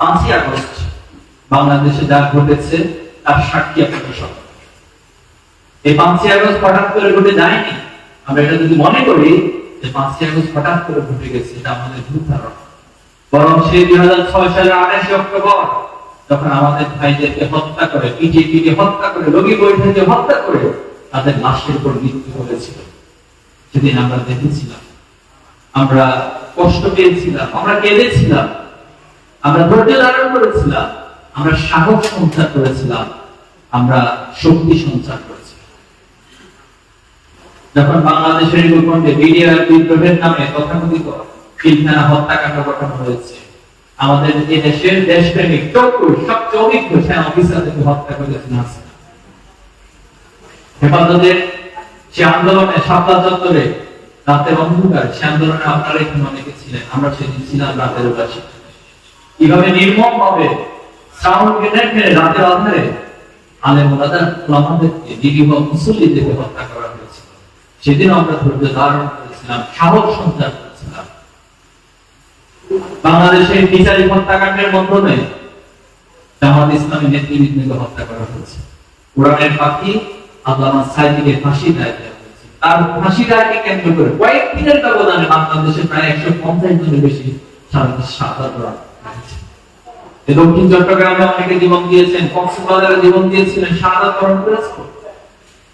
পাঁচই আগস্ট বাংলাদেশে যা ঘটেছে, তার সাক্ষী আপনারা সব। এই পাঁচই আগস্ট হঠাৎ করে ঘটে যায়নি? আমরা এটা যদি মনে করি, যে পাঁচই আগস্ট হঠাৎ করে ঘটে গেছে, এটা আমাদের ভুল ধারণা। বরং সেই দুই হাজার ছয় সালের আঠাশে অক্টোবর, যখন আমাদের ভাইদেরকে হত্যা করে পিটিয়ে হত্যা করে, রোগী বৈঠকে হত্যা করে, তাদের লাশের উপর মৃত্যু হয়েছিল। সেদিন আমরা দেখেছিলাম। আমরা কষ্ট পেয়েছিলাম, আমরা কেঁদেছিলাম। আমরা ধৈর্য ধারণ করেছিলাম, আমরা সাহস সঞ্চার করেছিলাম, আমরা শক্তি সঞ্চার করেছিলাম। যখন বাংলাদেশের ভূখণ্ডে বিডিআর বিদ্রোহের নামে তথাকথিত পিলখানা হত্যাকাণ্ড ঘটানো হয়েছে, আমাদের এই দেশের দেশপ্রেমিক চক্ষুর সবচেয়ে অভিজ্ঞ সেনা অফিসারদেরকে হত্যা করেছেন হাসিনা হেফাজতের সে আন্দোলনে শাপলা চত্বরে রাতের অন্ধকার সে আন্দোলনে আপনারা এখানে অনেকে ছিলেন আমরা সেদিন ছিলাম রাতের উপাসী কীভাবে নির্মম রাতের আধারে আলে মোলাদার দিদি বা মুসল্লিদেরকে হত্যা করা সেদিন আমরা ধৈর্য ধারণ করেছিলাম, সাহস সঞ্চার করেছিলাম। বাংলাদেশের হত্যাকাণ্ডের মাধ্যমে জামাত ইসলামী নেতৃবৃন্দকে হত্যা করা হয়েছে। কোরআনের পাখি আল্লামা সাইদিকে ফাঁসি দায় তার ফাঁসি দায়কে কেন্দ্র করে কয়েক দিনের ব্যবধানে প্রায় একশো পঞ্চাশ জনের বেশি এ দক্ষিণ চট্টগ্রামে অনেকে জীবন দিয়েছেন, কক্সবাজারে জীবন দিয়েছিলেন করেছে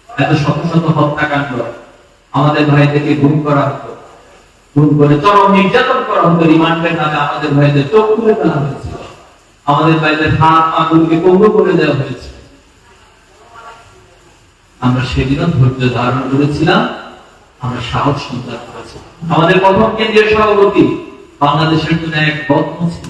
এত শত শত হত্যাকাণ্ড আমাদের ভাইদেরকে গুম করা হতো। গুম করে চরম নির্যাতন করা হতো রিমান্ডের নামে আমাদের ভাইদের চোখ তুলে ফেলা হয়েছিল। আমাদের ভাইদের হাত করে দেওয়া হয়েছে। আমরা সেদিনও ধৈর্য ধারণ করেছিলাম, আমরা সাহস সঞ্চার করেছিলাম আমাদের প্রথম কেন্দ্রীয় সভাপতি বাংলাদেশের জন্য এক ছিল।